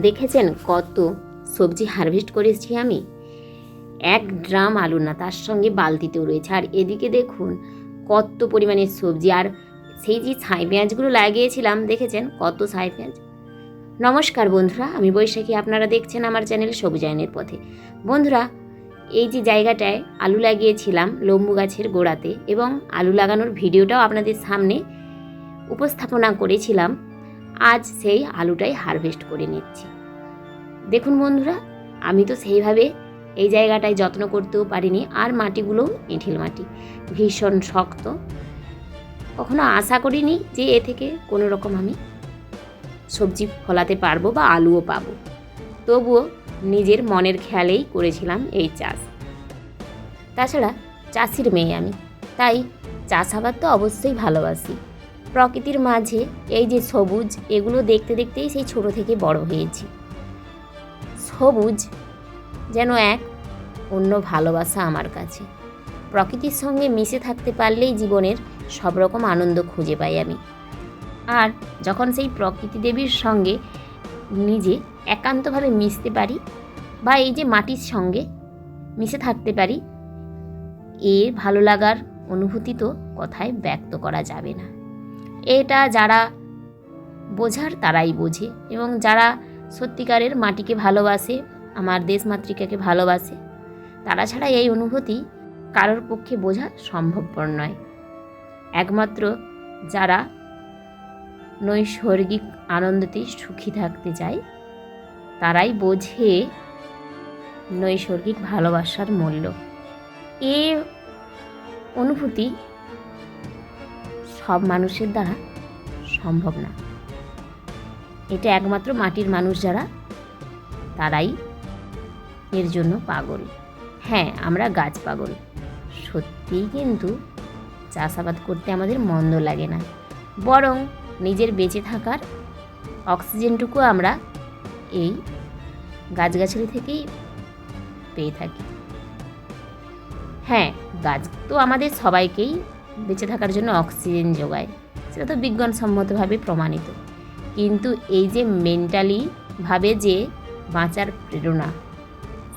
দেখেছেন কত সবজি হারভেস্ট করেছি আমি? এক ড্রাম আলু না, তার সঙ্গে বালতিতেও রয়েছে। আর এদিকে দেখুন কত পরিমাণে সবজি। আর সেই যে ছাই পেঁয়াজগুলো লাগিয়েছিলাম, দেখেছেন কত ছাই পেঁয়াজ? নমস্কার বন্ধুরা, আমি বৈশাখী। আপনারা দেখছেন আমার চ্যানেল সবুজায়নের পথে। বন্ধুরা, এই যে জায়গাটায় আলু লাগিয়েছিলাম লম্বু গাছের গোড়াতে এবং আলু লাগানোর ভিডিওটাও আপনাদের সামনে উপস্থাপনা করেছিলাম। আজ সেই আলুটাই হারভেস্ট করে নিচ্ছি। দেখুন বন্ধুরা, আমি তো সেইভাবে এই জায়গাটায় যত্ন করতেও পারিনি, আর মাটিগুলো এঁঠিল মাটি, ভীষণ শক্ত। কখনো আশা করিনি যে এ থেকে কোনো রকম আমি সবজি ফলাতে পারব বা আলুও পাবো। তবুও নিজের মনের খেয়ালেই করেছিলাম এই চাষ। তাছাড়া চাষির মেয়ে আমি, তাই চাষাবাদ তো অবশ্যই ভালোবাসি। প্রকৃতির মাঝে এই যে সবুজ, এগুলো দেখতে দেখতেই সেই ছোট থেকে বড় হয়েছি। সবুজ যেন এক অন্য ভালোবাসা আমার কাছে। প্রকৃতির সঙ্গে মিশে থাকতে পারলেই জীবনের সব রকম আনন্দ খুঁজে পাই আমি। আর যখন সেই প্রকৃতি দেবীর সঙ্গে নিজে একান্তভাবে মিশতে পারি বা এই যে মাটির সঙ্গে মিশে থাকতে পারি, এর ভালো লাগার অনুভূতি তো কথায় ব্যক্ত করা যাবে না। এটা যারা বোঝার তারাই বোঝে এবং যারা সত্যিকারের মাটিকে ভালোবাসে, আমার দেশ মাতৃকাকে ভালোবাসে, তারা ছাড়া এই অনুভূতি কারোর পক্ষে বোঝা সম্ভবপর নয়। একমাত্র যারা নৈসর্গিক আনন্দতে সুখী থাকতে চায়, তারাই বোঝে নৈসর্গিক ভালোবাসার মূল্য। এ অনুভূতি সব মানুষের দ্বারা সম্ভব না। এটা একমাত্র মাটির মানুষ যারা, তারাই এর জন্য পাগল। হ্যাঁ আমরা গাছ পাগল। সত্যিই কিন্তু চাষাবাদ করতে আমাদের মন্দ লাগে না। বরং নিজের বেঁচে থাকার অক্সিজেনটুকু আমরা এই গাছগাছালি থেকেই পেয়ে থাকি। হ্যাঁ গাছ তো আমাদের সবাইকেই বেঁচে থাকার জন্য অক্সিজেন যোগায়। সেটা তো বিজ্ঞানসম্মতভাবে প্রমাণিত। কিন্তু এই যে মেন্টালি ভাবে যে বাঁচার প্রেরণা,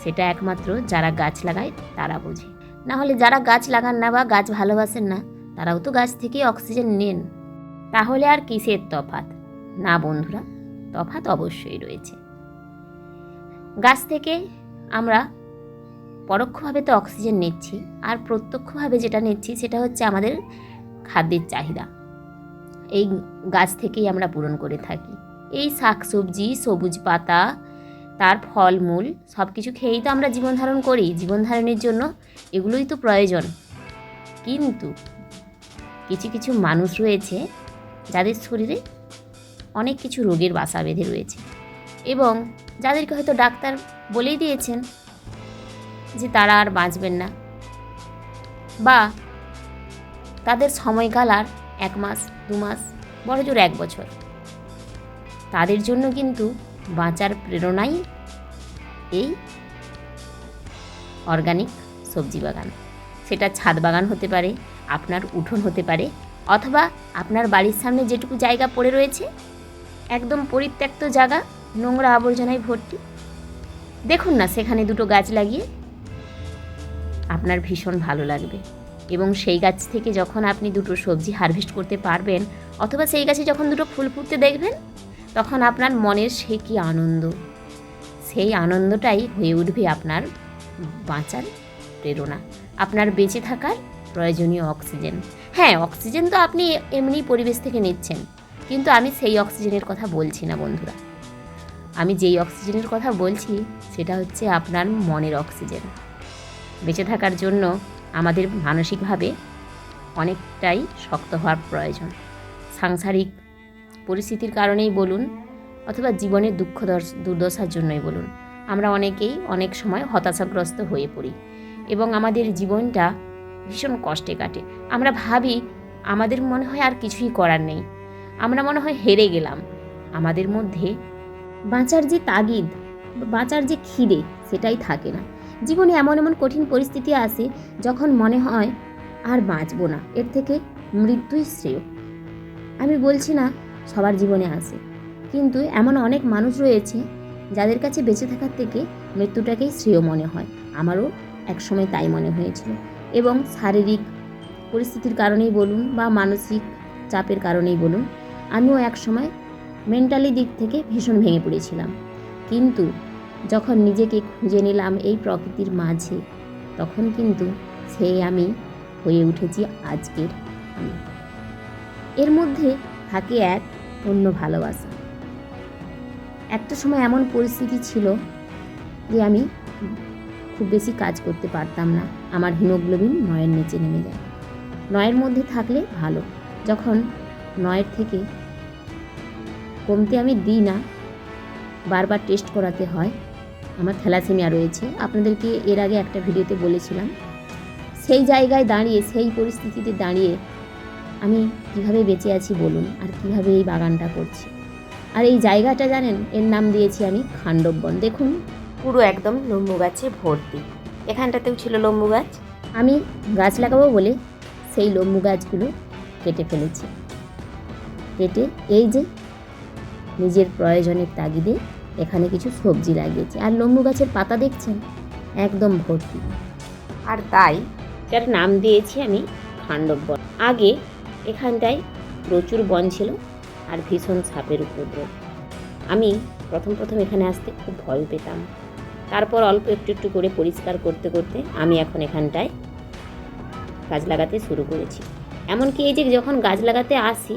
সেটা একমাত্র যারা গাছ লাগায় তারা বোঝে। না হলে যারা গাছ লাগান না বা গাছ ভালোবাসেন না, তারাও তো গাছ থেকে অক্সিজেন নেন। তাহলে আর কিসের তফাত না বন্ধুরা তফাত অবশ্যই রয়েছে। গাছ থেকে আমরা পরোক্ষভাবে তো অক্সিজেন নিচ্ছি, আর প্রত্যক্ষভাবে যেটা নিচ্ছি সেটা হচ্ছে আমাদের খাদ্যের চাহিদা। এই গাছ থেকেই আমরা পূরণ করে থাকি। এই শাকসবজি, সবুজ পাতা, তার ফলমূল সব কিছু খেয়েই তো আমরা জীবন ধারণ করি। জীবন ধারণের জন্য এগুলোই তো প্রয়োজন। কিন্তু কিছু কিছু মানুষ রয়েছে যাদের শরীরে অনেক কিছু রোগের বাসা বেঁধে রয়েছে এবং যাদেরকে হয়তো ডাক্তার বলেই দিয়েছেন যে তারা আর বাঁচবেন না। বা তাদের সময়কাল আর এক মাস, দু মাস, বড় জোর এক বছর। তাদের জন্য কিন্তু বাঁচার প্রেরণাই এই অর্গানিক সবজি বাগান। সেটা ছাদ বাগান হতে পারে, আপনার উঠোন হতে পারে, অথবা আপনার বাড়ির সামনে যেটুকু জায়গা পড়ে রয়েছে, একদম পরিত্যক্ত জায়গা, নোংরা আবর্জনায় ভর্তি। দেখুন না, সেখানে দুটো গাছ লাগিয়ে আপনার ভীষণ ভালো লাগবে। এবং সেই গাছ থেকে যখন আপনি দুটো সবজি হারভেস্ট করতে পারবেন, অথবা সেই গাছে যখন দুটো ফুল ফুটতে দেখবেন, তখন আপনার মনের সে কী আনন্দ। সেই আনন্দটাই হয়ে উঠবে আপনার বাঁচার প্রেরণা, আপনার বেঁচে থাকার প্রয়োজনীয় অক্সিজেন। হ্যাঁ অক্সিজেন তো আপনি এমনি পরিবেশ থেকে নিচ্ছেন, কিন্তু আমি সেই অক্সিজেনের কথা বলছি না বন্ধুরা। আমি যেই অক্সিজেনের কথা বলছি, সেটা হচ্ছে আপনার মনের অক্সিজেন। বেঁচে থাকার জন্য আমাদের মানসিকভাবে অনেকটাই শক্ত হওয়ার প্রয়োজন। সাংসারিক পরিস্থিতির কারণেই বলুন অথবা জীবনের দুঃখ দুর্দশার জন্যই বলুন, আমরা অনেকেই অনেক সময় হতাশাগ্রস্ত হয়ে পড়ি এবং আমাদের জীবনটা ভীষণ কষ্টে কাটে। আমরা ভাবি আমাদের মনে হয় আর কিছুই করার নেই। আমরা মনে হয় হেরে গেলাম। আমাদের মধ্যে বাঁচার যে তাগিদ বাঁচার যে খিদে সেটাই থাকে না। জীবনে এমন এমন কঠিন পরিস্থিতি আসে যখন মনে হয় আর বাঁচবো না। এর থেকে মৃত্যুই শ্রেয়। আমি বলছি না, সবার জীবনে আসে কিন্তু এমন অনেক মানুষ রয়েছে যাদের কাছে বেঁচে থাকার থেকে মৃত্যুটাকেই শ্রেয় মনে হয়। আমারও একসময় তাই মনে হয়েছিল। এবং শারীরিক পরিস্থিতির কারণেই বলুন বা মানসিক চাপের কারণেই বলুন, আমিও একসময় মেন্টালি দিক থেকে ভীষণ ভেঙে পড়েছিলাম। কিন্তু যখন নিজেকে খুঁজে নিলাম এই প্রকৃতির মাঝে, তখন কিন্তু সেই আমি হয়ে উঠেছি আজকের আমি। এর মধ্যে থাকে এক অন্য ভালোবাসা। একটা সময় এমন পরিস্থিতি ছিল যে আমি খুব বেশি কাজ করতে পারতাম না। আমার হিমোগ্লোবিন নয়ের নিচে নেমে যায়। নয়ের মধ্যে থাকলে ভালো। যখন নয়ের থেকে কমতে আমি দিই না, বারবার টেস্ট করাতে হয় আমার থ্যালাসেমিয়া রয়েছে। আপনাদেরকে এর আগে একটা ভিডিওতে বলেছিলাম, সেই জায়গায় দাঁড়িয়ে, সেই পরিস্থিতিতে দাঁড়িয়ে আমি কীভাবে বেঁচে আছি বলুন, আর কীভাবে এই বাগানটা করছি। আর এই জায়গাটা জানেন, এর নাম দিয়েছি আমি খাণ্ডববন। দেখুন, পুরো একদম লম্বু গাছে ভর্তি। এখানটাতেও ছিল লম্বু গাছ। আমি গাছ লাগাবো বলে সেই লম্বু গাছগুলো কেটে ফেলেছি। কেটে এই যে নিজের প্রয়োজনের তাগিদে এখানে কিছু সবজি লাগিয়েছি। আর লম্বু গাছের পাতা দেখছেন? একদম ভর্তি। আর তাই এটার নাম দিয়েছি আমি খাণ্ডববন আগে এখানটায় প্রচুর বন ছিল আর ভীষণ সাপের উপদ্রব। আমি প্রথম প্রথম এখানে আসতে খুব ভয় পেতাম। তারপর অল্প একটু একটু করে পরিষ্কার করতে করতে আমি এখন এখানটায় গাছ লাগাতে শুরু করেছি। এমনকি এই যে যখন গাছ লাগাতে আসি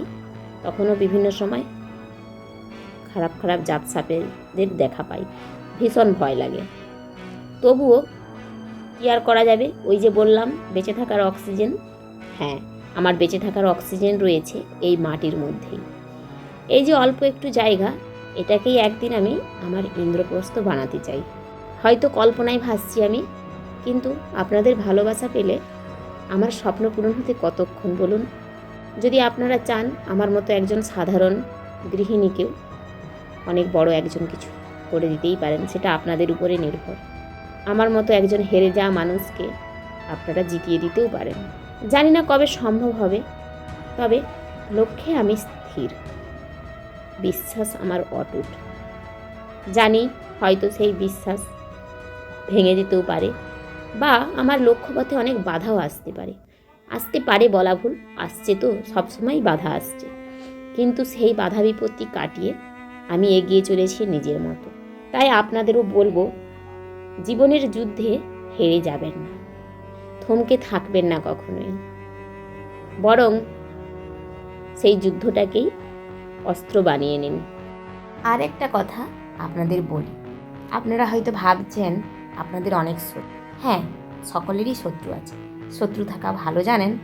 তখনও বিভিন্ন সময় খারাপ খারাপ জাত সাপেদের দেখা পাই। ভীষণ ভয় লাগে। তবুও কী আর করা যাবে? ওই যে বললাম, বেঁচে থাকার অক্সিজেন। হ্যাঁ আমার বেঁচে থাকার অক্সিজেন রয়েছে এই মাটির মধ্যেই। এই যে অল্প একটু জায়গা, এটাকেই একদিন আমি আমার ইন্দ্রপ্রস্থ বানাতে চাই। হয়তো কল্পনায় ভাসছি আমি, কিন্তু আপনাদের ভালোবাসা পেলে আমার স্বপ্ন পূরণ হতে কতক্ষণ বলুন? যদি আপনারা চান আমার মতো একজন সাধারণ গৃহিণীকেও অনেক বড় একজন কিছু করে দিতেই পারেন, সেটা আপনাদের উপরে নির্ভর। আমার মতো একজন হেরে যাওয়া মানুষকে আপনারা জিতিয়ে দিতেও পারেন। জানি না কবে সম্ভব হবে, তবে লক্ষ্যে আমি স্থির। বিশ্বাস আমার অটুট। জানি হয়তো সেই বিশ্বাস ভেঙে যেতেও পারে, বা আমার লক্ষ্যপথে অনেক বাধাও আসতে পারে। আসতে পারে বলা ভুল, আসছে তো সবসময় বাধা আসছে। কিন্তু সেই বাধা বিপত্তি কাটিয়ে আমি এগিয়ে চলেছি নিজের মতো। তাই আপনাদেরও বলব, জীবনের যুদ্ধে হেরে যাবেন না। থমকে থাকবেন না কখনোই। বরং সেই যুদ্ধটাকেই অস্ত্র বানিয়ে নিন। আর একটা কথা আপনাদের বলি। আপনারা হয়তো ভাবছেন আপনাদের অনেক শত্রু। হ্যাঁ সকলেরই শত্রু আছে। শত্রু থাকা ভালো জানেন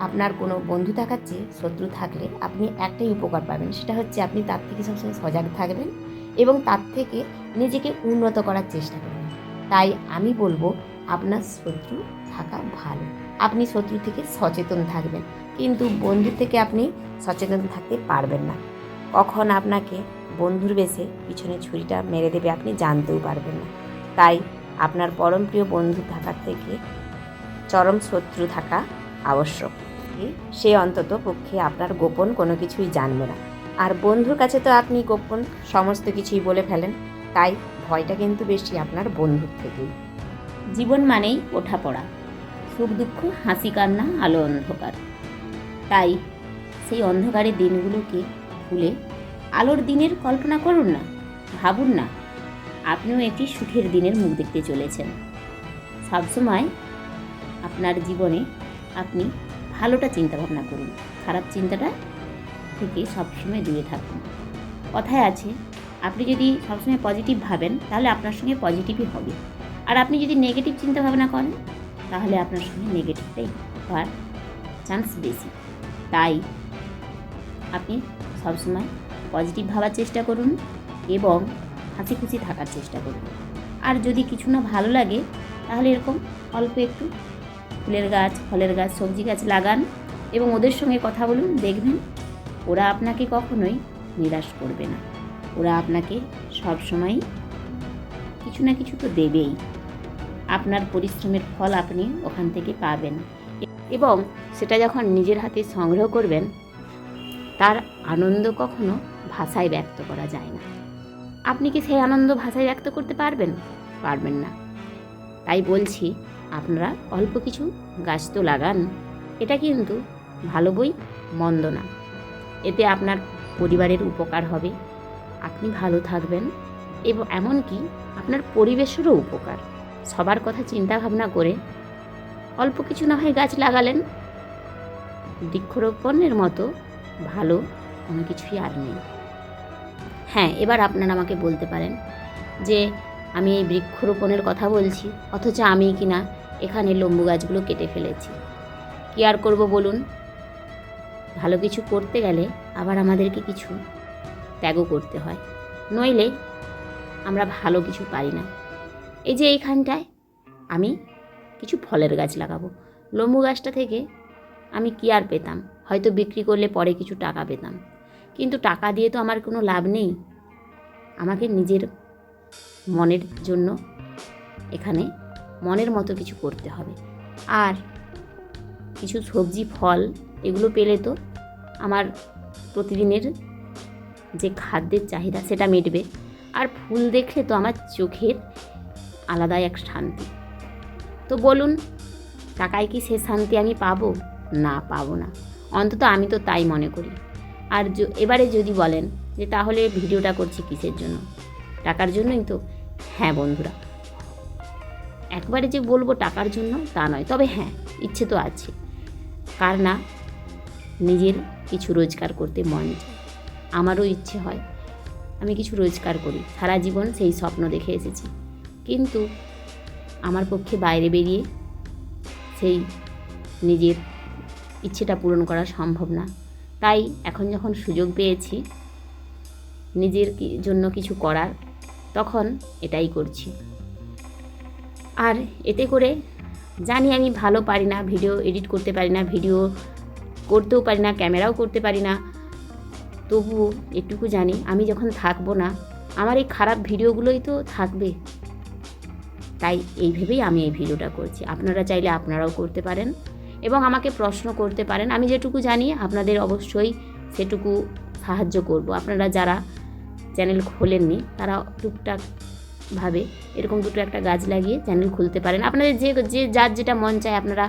আপনার কোনো বন্ধু থাকার চেয়ে শত্রু থাকলে আপনি একটাই উপকার পাবেন, সেটা হচ্ছে আপনি তার থেকে সবসময় সজাগ থাকবেন এবং তার থেকে নিজেকে উন্নত করার চেষ্টা করবেন। তাই আমি বলব, আপনার শত্রু থাকা ভালো। আপনি শত্রু থেকে সচেতন থাকবেন, কিন্তু বন্ধু থেকে আপনি সচেতন থাকতে পারবেন না। কখন আপনাকে বন্ধুর বেশে পিছনে ছুরিটা মেরে দেবে আপনি জানতেও পারবেন না। তাই আপনার পরম প্রিয় বন্ধু থাকার থেকে চরম শত্রু থাকা আবশ্যক। সে অন্তত পক্ষে আপনার গোপন কোনো কিছুই জানবে না। আর বন্ধুর কাছে তো আপনি গোপন, সমস্ত কিছুই বলে ফেলেন, তাই ভয়টা কিন্তু বেশি আপনার বন্ধুর থেকেই। জীবন মানেই ওঠা পড়া সুখ দুঃখ, হাসি কান্না, আলো অন্ধকার। তাই সেই অন্ধকারের দিনগুলোকে ভুলে আলোর দিনের কল্পনা করুন না, ভাবুন না, আপনিও একটি সুখের দিনের মুখ দেখতে চলেছেন। সবসময় আপনার জীবনে আপনি ভালোটা চিন্তা ভাবনা করুন। খারাপ চিন্তাটা থেকে সবসময় দূরে থাকুন। কথায় আছে, আপনি যদি সবসময় পজিটিভ ভাবেন, তাহলে আপনার সঙ্গে পজিটিভই হবে। আর আপনি যদি নেগেটিভ চিন্তা ভাবনা করেন, তাহলে আপনার সঙ্গে নেগেটিভটাই হওয়ার চান্স বেশি। তাই আপনি সবসময় পজিটিভ ভাবার চেষ্টা করুন এবং হাসি খুশি থাকার চেষ্টা করুন। আর যদি কিছু না ভালো লাগে, তাহলে এরকম অল্প একটু ফুলের গাছ, ফলের গাছ, সবজি গাছ লাগান এবং ওদের সঙ্গে কথা বলুন, দেখবেন ওরা আপনাকে কখনোই নিরাশ করবে না। ওরা আপনাকে সব সময় কিছু না কিছু তো দেবেই। আপনার পরিশ্রমের ফল আপনি ওখান থেকে পাবেন। এবং সেটা যখন নিজের হাতে সংগ্রহ করবেন, তার আনন্দ কখনো ভাষায় ব্যক্ত করা যায় না। আপনি কি সেই আনন্দ ভাষায় ব্যক্ত করতে পারবেন? পারবেন না। তাই বলছি আপনারা অল্প কিছু গাছ তো লাগান, এটা কিন্তু ভালো বই, মন্দ না। এতে আপনার পরিবারের উপকার হবে, আপনি ভালো থাকবেন এবং এমনকি আপনার পরিবেশেরও উপকার। সবার কথা চিন্তা ভাবনা করে অল্প কিছু না হয় গাছ লাগালেন, বৃক্ষরোপণের মতো ভালো কোনো কিছুই আর নেই। হ্যাঁ এবার আপনারা আমাকে বলতে পারেন যে আমি এই বৃক্ষরোপণের কথা বলছি, অথচ আমি কিনা এখানে লম্বু গাছগুলো কেটে ফেলেছি। কী আর করব বলুন? ভালো কিছু করতে গেলে আবার আমাদেরকে কিছু ত্যাগও করতে হয়। নইলে আমরা ভালো কিছু পারি না। এই যে এইখানটায় আমি কিছু ফলের গাছ লাগাবো। লম্বু গাছটা থেকে আমি কি আর পেতাম? হয়তো বিক্রি করলে পরে কিছু টাকা পেতাম। কিন্তু টাকা দিয়ে তো আমার কোনো লাভ নেই। আমাকে নিজের মনের জন্য এখানে মনের মতো কিছু করতে হবে। আর কিছু সবজি, ফল এগুলো পেলে তো আমার প্রতিদিনের যে খাদ্যের চাহিদা সেটা মিটবে। আর ফুল দেখলে তো আমার চোখের আলাদাই এক শান্তি। তো বলুন, টাকায় কি সে শান্তি আমি পাবো? না পাবো না। অন্তত আমি তো তাই মনে করি। আর এবারে যদি বলেন যে তাহলে ভিডিওটা করছি কিসের জন্য? টাকার জন্যই তো। হ্যাঁ বন্ধুরা, একবারে যে বলব টাকার জন্য তা নয়, তবে হ্যাঁ ইচ্ছে তো আছে। কার না নিজের কিছু রোজগার করতে মন চায় আমারও ইচ্ছে হয় আমি কিছু রোজগার করি। সারা জীবন সেই স্বপ্ন দেখে এসেছি। কিন্তু আমার পক্ষে বাইরে বেরিয়ে সেই নিজের ইচ্ছেটা পূরণ করা সম্ভব না। তাই এখন যখন সুযোগ পেয়েছি, নিজের জন্য কিছু করার তখন এটাই করছি। আর এতে করে জানি আমি ভালো পারি না, ভিডিও এডিট করতে পারি না, ভিডিও করতেও পারি না, ক্যামেরাও করতে পারি না। তবুও এটুকু জানি, আমি যখন থাকব না, আমার এই খারাপ ভিডিওগুলোই তো থাকবে। তাই এই ভেবেই আমি এই ভিডিওটা করছি। আপনারা চাইলে আপনারাও করতে পারেন এবং আমাকে প্রশ্ন করতে পারেন। আমি যেটুকু জানি, আপনাদের অবশ্যই সেটুকু সাহায্য করব। আপনারা যারা চ্যানেল খোলেননি, তারা টুকটাক ভাবে এরকম দুটো একটা গাছ লাগিয়ে চ্যানেল খুলতে পারেন। আপনাদের যে যে যার যেটা মন চায় আপনারা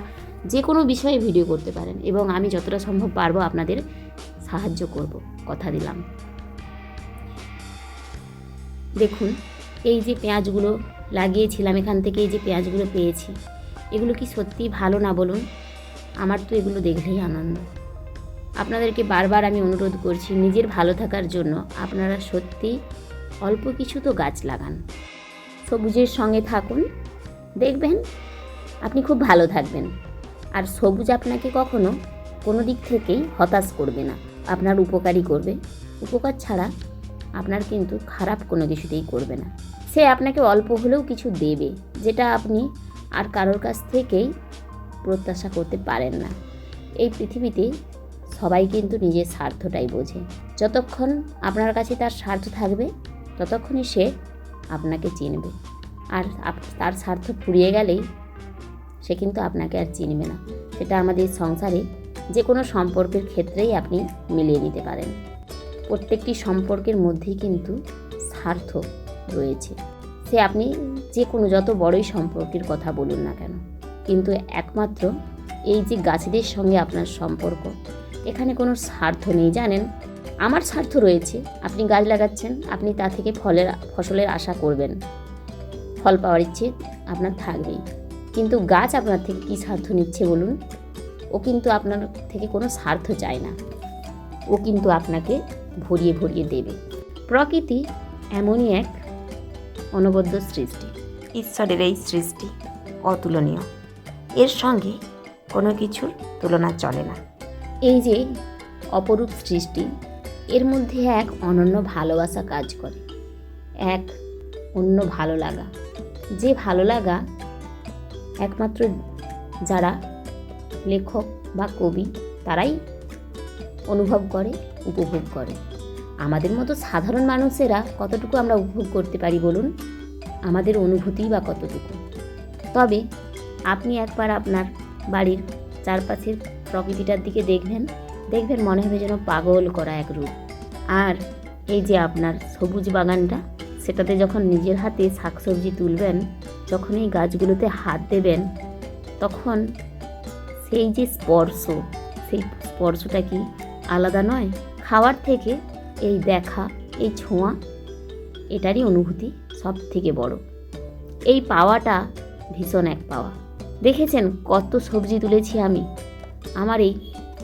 যে কোনো বিষয়ে ভিডিও করতে পারেন এবং আমি যতটা সম্ভব পারব আপনাদের সাহায্য করব, কথা দিলাম। দেখুন, এই যে পেঁয়াজগুলো লাগিয়েছিলাম, এখান থেকে এই যে পেঁয়াজগুলো পেয়েছি, এগুলো কি সত্যি ভালো না বলুন? আমার তো এগুলো দেখলেই আনন্দ। আপনাদেরকে বারবার আমি অনুরোধ করছি নিজের ভালো থাকার জন্য আপনারা সত্যি অল্প কিছু তো গাছ লাগান। সবুজের সঙ্গে থাকুন। দেখবেন আপনি খুব ভালো থাকবেন। আর সবুজ আপনাকে কখনো কোনো দিক থেকেই হতাশ করবে না। আপনার উপকারই করবে। উপকার ছাড়া আপনার কিন্তু খারাপ কোনো কিছুতেই করবে না। সে আপনাকে অল্প হলেও কিছু দেবে, যেটা আপনি আর কারোর কাছ থেকেই প্রত্যাশা করতে পারেন না। এই পৃথিবীতে সবাই কিন্তু নিজের স্বার্থটাই বোঝে। যতক্ষণ আপনার কাছে তার স্বার্থ থাকবে, ততক্ষণই সে আপনাকে চিনবে। আর তার স্বার্থ ফুরিয়ে গেলেই সে কিন্তু আপনাকে আর চিনবে না। সেটা আমাদের সংসারে যে কোনো সম্পর্কের ক্ষেত্রেই আপনি মিলিয়ে নিতে পারেন। প্রত্যেকটি সম্পর্কের মধ্যেই কিন্তু স্বার্থ রয়েছে। সে আপনি যে কোনো যত বড়ই সম্পর্কের কথা বলুন না কেন, কিন্তু একমাত্র এই যে গাছেদের সঙ্গে আপনার সম্পর্ক এখানে কোনো স্বার্থ নেই, জানেন? আমার স্বার্থ রয়েছে, আপনি গাছ লাগাচ্ছেন, আপনি তা থেকে ফলের, ফসলের আশা করবেন। ফল পাওয়ার ইচ্ছে আপনার থাকবেই। কিন্তু গাছ আপনার থেকে কী স্বার্থ নিচ্ছে বলুন? ও কিন্তু আপনার থেকে কোনো স্বার্থ চায় না। ও কিন্তু আপনাকে ভরিয়ে ভরিয়ে দেবে। প্রকৃতি এমনই এক অনবদ্য সৃষ্টি। ঈশ্বরের এই সৃষ্টি অতুলনীয়। এর সঙ্গে কোনো কিছুর তুলনা চলে না। এই যে অপরূপ সৃষ্টি, এর মধ্যে এক অনন্য ভালোবাসা কাজ করে, এক অন্য ভালো লাগা। যে ভালো লাগা একমাত্র যারা লেখক বা কবি, তারাই অনুভব করে, উপভোগ করে। আমাদের মতো সাধারণ মানুষেরা কতটুকু আমরা উপভোগ করতে পারি বলুন? আমাদের অনুভূতি বা কতটুকু? তবে আপনি একবার আপনার বাড়ির চারপাশের প্রকৃতিটার দিকে দেখবেন দেখবেন মনে হবে যেন পাগল করা এক রূপ। আর এই যে আপনার সবুজ বাগানটা, সেটাতে যখন নিজের হাতে শাকসবজি তুলবেন, যখন এই গাছগুলোতে হাত দেবেন, তখন সেই যে স্পর্শ, সেই স্পর্শটা কি আলাদা নয়? খাওয়ার থেকে এই দেখা, এই ছোঁয়া, এটারই অনুভূতি সব থেকে বড়। এই পাওয়াটা ভীষণ এক পাওয়া। দেখেছেন কত সবজি তুলেছি আমি? আমার এই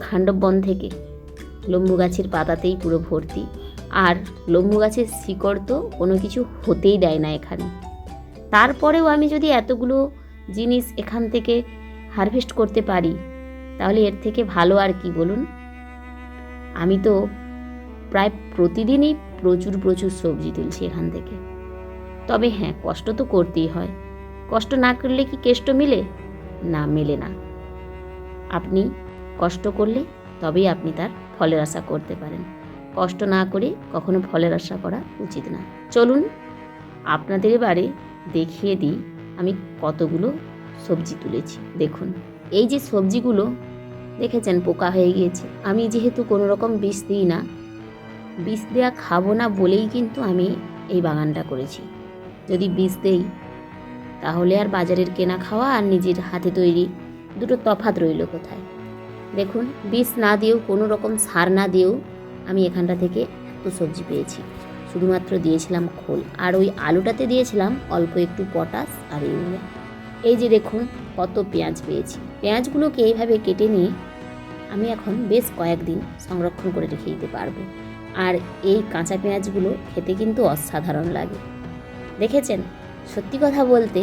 খাণ্ডববন থেকে। লম্বু গাছের পাতাতেই পুরো ভর্তি। আর লম্বু গাছের শিকড় তো কোনো কিছু হতেই দেয় না এখানে। তারপরেও আমি যদি এতগুলো জিনিস এখান থেকে হারভেস্ট করতে পারি, তাহলে এর থেকে ভালো আর কি বলুন? আমি তো প্রায় প্রতিদিনই প্রচুর প্রচুর সবজি তুলছি এখান থেকে। তবে হ্যাঁ কষ্ট তো করতেই হয়। কষ্ট না করলে কি কেষ্ট মিলে? না, মেলে না। আপনি কষ্ট করলে তবেই আপনি তার ফলের আশা করতে পারেন। কষ্ট না করে কখনো ফলের আশা করা উচিত না। চলুন আপনাদের এবারে দেখিয়ে দিই আমি কতগুলো সবজি তুলেছি। দেখুন, এই যে সবজিগুলো দেখেছেন পোকা হয়ে গিয়েছে। আমি যেহেতু কোনো রকম বিষ দিই না, বিষ দেওয়া খাব না বলেই কিন্তু আমি এই বাগানটা করেছি। যদি বিষ দেই, তাহলে আর বাজারের কেনা খাওয়া আর নিজের হাতে তৈরি দুটো তফাৎ রইল কোথায়? দেখুন, বিষ না দিয়েও, কোনো রকম সার না দিয়েও আমি এখানটা থেকে এত সবজি পেয়েছি। শুধুমাত্র দিয়েছিলাম খোল। আর ওই আলুটাতে দিয়েছিলাম অল্প একটু পটাশ আর ইউরিয়া। এই যে দেখুন, কত পেঁয়াজ পেয়েছি। পেঁয়াজগুলোকে এইভাবে কেটে নিয়ে আমি এখন বেশ কয়েকদিন সংরক্ষণ করে রেখে দিতে পারব। আর এই কাঁচা পেঁয়াজগুলো খেতে কিন্তু অসাধারণ লাগে। দেখেছেন? সত্যি কথা বলতে,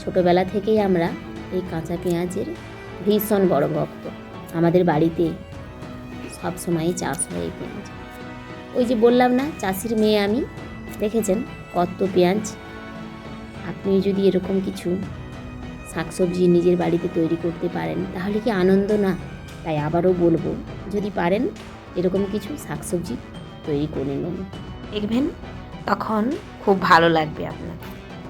ছোটবেলা থেকেই আমরা এই কাঁচা পেঁয়াজের ভীষণ বড় ভক্ত। আমাদের বাড়িতে সব সময়ই চাষ হয় এই পেঁয়াজ। ওই যে বললাম না চাষির মেয়ে আমি দেখেছেন? কত পেঁয়াজ। আপনি যদি এরকম কিছু শাকসবজি নিজের বাড়িতে তৈরি করতে পারেন তাহলে কি আনন্দ না? তাই আবারও বলব যদি পারেন এরকম কিছু শাকসবজি তৈরি করে নিন। দেখবেন তখন খুব ভালো লাগবে আপনার।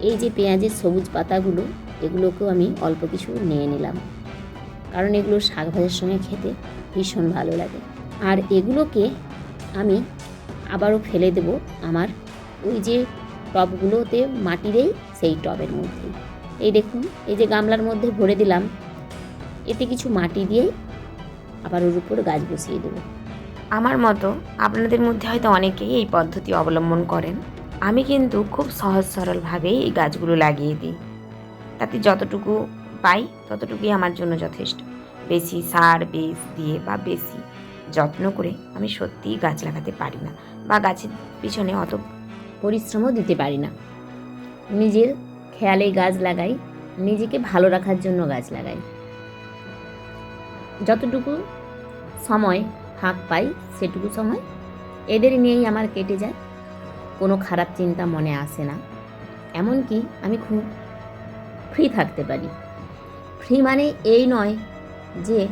এই যে পেঁয়াজের সবুজ পাতাগুলো এগুলোকেও আমি অল্প কিছু নিয়ে নিলাম। কারণ এগুলো শাক ভাজার সঙ্গে খেতে ভীষণ ভালো লাগে। আর এগুলোকে আমি আবারও ফেলে দেব আমার ওই যে টবগুলোতে মাটি দেই সেই টবের মধ্যে। এই দেখুন, এই যে গামলার মধ্যে ভরে দিলাম, এতে কিছু মাটি দিয়েই আবার ওর উপর গাছ বসিয়ে দেবো। আমার মতো আপনাদের মধ্যে হয়তো অনেকেই এই পদ্ধতি অবলম্বন করেন। আমি কিন্তু খুব সহজ সরলভাবেই এই গাছগুলো লাগিয়ে দিই। তাতে যতটুকু পাই, ততটুকুই আমার জন্য যথেষ্ট। বেশি সার বেশ দিয়ে বা বেশি যত্ন করে আমি সত্যিই গাছ লাগাতে পারি না বা গাছের পিছনে অত পরিশ্রমও দিতে পারি না। নিজের খেয়ালে গাছ লাগাই, নিজেকে ভালো রাখার জন্য গাছ লাগাই। যতটুকু সময় ফাঁক পাই, সেটুকু সময় এদের নিয়েই আমার কেটে যায়। কোনো খারাপ চিন্তা মনে আসে না। এমনকি আমি খুব ফ্রি থাকতে পারি। ফ্রি মানে এই নয় যে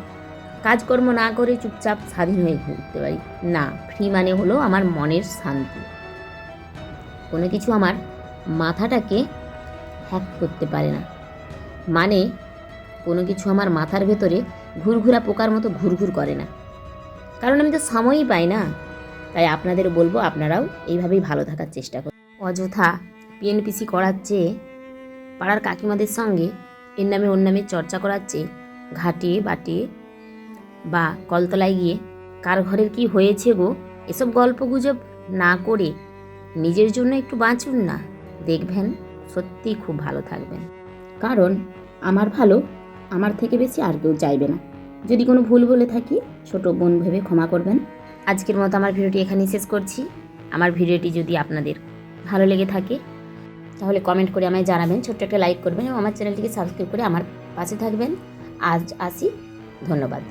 কাজকর্ম না করে চুপচাপ স্বাধীন হয়ে ঘুরতে পারি। না, ফ্রি মানে হলো আমার মনের শান্তি। কোনো কিছু আমার মাথাটাকে হ্যাক করতে পারে না। মানে কোনো কিছু আমার মাথার ভেতরে ঘুরঘুরা পোকার মতো ঘুরঘুর করে না। কারণ আমি তো সময়ই পাই না। তাই আপনাদের বলব আপনারাও এইভাবেই ভালো থাকার চেষ্টা করুন। অযথা পিএনপিসি করার চেয়ে পাড়ার কাকিমাদের সঙ্গে এর নামে ওর নামে চর্চা করার চেয়ে ঘাটিয়ে বাটিয়ে বা কলতলায় গিয়ে, কার ঘরের কি হয়েছে গো? এসব গল্প গুজব না করে নিজের জন্য একটু বাঁচুন না। দেখবেন সত্যিই খুব ভালো থাকবেন। কারণ আমার ভালো, আমার থেকে বেশি আর কেউ চাইবে না। যদি কোনো ভুল বলে থাকি, ছোট বোন ভেবে ক্ষমা করবেন। আজকের মতো আমার ভিডিওটি এখানেই শেষ করছি। আমার ভিডিওটি যদি আপনাদের ভালো লেগে থাকে তাহলে কমেন্ট করে আমায় জানাবেন, ছোট্ট একটা লাইক করবেন এবং আমার চ্যানেলটিকে সাবস্ক্রাইব করে আমার পাশে থাকবেন। আজ আসি, ধন্যবাদ।